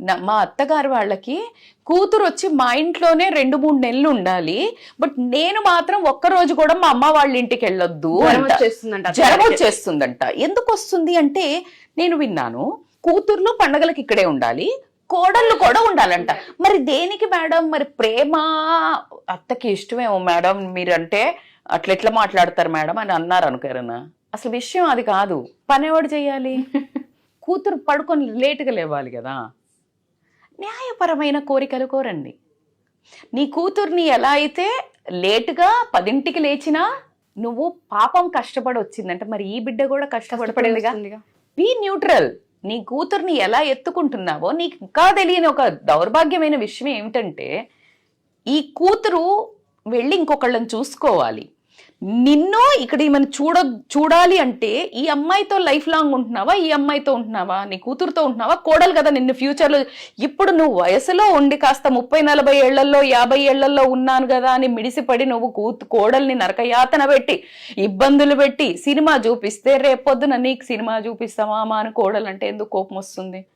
మా అత్తగారు వాళ్ళకి కూతురు వచ్చి మా ఇంట్లోనే రెండు మూడు నెలలు ఉండాలి. బట్ నేను మాత్రం ఒక్క రోజు కూడా మా అమ్మ వాళ్ళ ఇంటికి వెళ్ళొద్దు జ్వరం వచ్చేస్తుందంట ఎందుకు వస్తుంది అంటే నేను విన్నాను కూతుర్లు పండగలకి ఇక్కడే ఉండాలి కోడళ్ళు కూడా ఉండాలంట. మరి దేనికి మేడం? మరి ప్రేమ అత్తకి ఇష్టమేమో మేడం. మీరంటే అట్లా ఎట్లా మాట్లాడతారు మేడం అని అన్నారు అనుకోరనా అసలు విషయం అది కాదు. పని ఎవడు చేయాలి? కూతురు పడుకొని లేటుగా లేవాలి కదా. న్యాయపరమైన కోరికలు కోరండి. నీ కూతుర్ని ఎలా అయితే లేటుగా పదింటికి లేచినా నువ్వు పాపం కష్టపడి వచ్చిందంటే మరి ఈ బిడ్డ కూడా కష్టపడిపడిందిగా. బీ న్యూట్రల్ నీ కూతుర్ని ఎలా ఎత్తుకుంటున్నావో నీకు ఇంకా తెలియని ఒక దౌర్భాగ్యమైన విషయం ఏమిటంటే ఈ కూతురు వెళ్ళి ఇంకొకళ్ళని చూసుకోవాలి. నిన్ను ఇక్కడ ఈమెను చూడ చూడాలి అంటే ఈ అమ్మాయితో లైఫ్ లాంగ్ ఉంటున్నావా? ఈ అమ్మాయితో ఉంటున్నావా? నీ కూతురుతో ఉంటున్నావా? కోడలు కదా నిన్ను ఫ్యూచర్లో. ఇప్పుడు నువ్వు వయసులో ఉండి కాస్త ముప్పై నలభై ఏళ్ళలో యాభై ఏళ్ళలో ఉన్నాను కదా అని మిడిసిపడి నువ్వు కూతు కోడల్ని నరకయాతన పెట్టి ఇబ్బందులు పెట్టి సినిమా చూపిస్తే రేపొద్దున నీకు సినిమా చూపిస్తావా మా అని కోడలంటే ఎందుకు కోపం వస్తుంది?